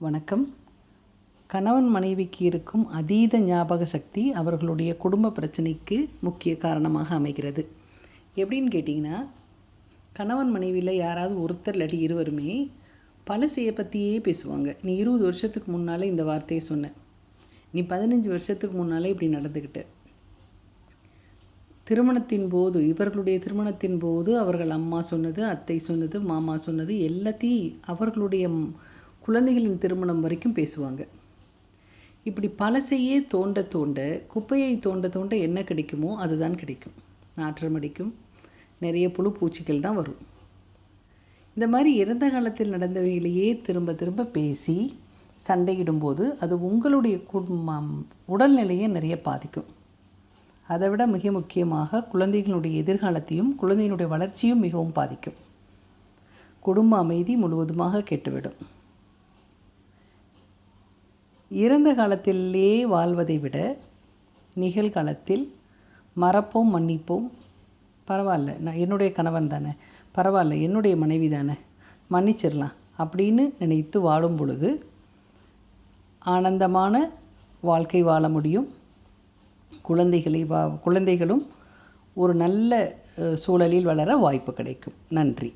வணக்கம். கணவன் மனைவிக்கு இருக்கும் அதீத ஞாபக சக்தி அவர்களுடைய குடும்ப பிரச்சனைக்கு முக்கிய காரணமாக அமைகிறது. எப்படின்னு கேட்டிங்கன்னா கணவன் மனைவியில் யாராவது ஒருத்தர் இல்லாட்டி இருவருமே பழசையை பற்றியே பேசுவாங்க. நீ இருபது வருஷத்துக்கு முன்னால் இந்த வார்த்தையை சொன்ன. நீ பதினஞ்சு வருஷத்துக்கு முன்னாலே இப்படி நடந்துக்கிட்ட திருமணத்தின் போது இவர்களுடைய திருமணத்தின் போது அவர்கள் அம்மா சொன்னது அத்தை சொன்னது மாமா சொன்னது எல்லாத்தையும் அவர்களுடைய குழந்தைகளின் திருமணம் வரைக்கும் பேசுவாங்க. இப்படி பழசையே தோண்ட தோண்ட குப்பையை தோண்ட தோண்ட என்ன கிடைக்குமோ அதுதான் கிடைக்கும். நாற்றம் அடிக்கும் நிறைய புழு பூச்சிகள் தான் வரும். இந்த மாதிரி இறந்த காலத்தில் நடந்தவைகளையே திரும்ப திரும்ப பேசி சண்டையிடும்போது அது உங்களுடைய குடும்பம் உடல்நிலையை நிறைய பாதிக்கும். அதை விட மிக முக்கியமாக குழந்தைகளுடைய எதிர்காலத்தையும் குழந்தையினுடைய வளர்ச்சியும் மிகவும் பாதிக்கும். குடும்ப அமைதி முழுவதுமாக கெட்டுவிடும். இறந்த காலத்திலே வாழ்வதை விட நிகழ்காலத்தில் மறப்போம் மன்னிப்போம். பரவாயில்ல நான் என்னுடைய கணவன் தானே. பரவாயில்ல என்னுடைய மனைவி தானே. மன்னிச்சிடலாம் அப்படின்னு நினைத்து வாழும் பொழுது ஆனந்தமான வாழ்க்கை வாழ முடியும். குழந்தைகளை வா குழந்தைகளும் ஒரு நல்ல சூழலில் வளர வாய்ப்பு கிடைக்கும். நன்றி.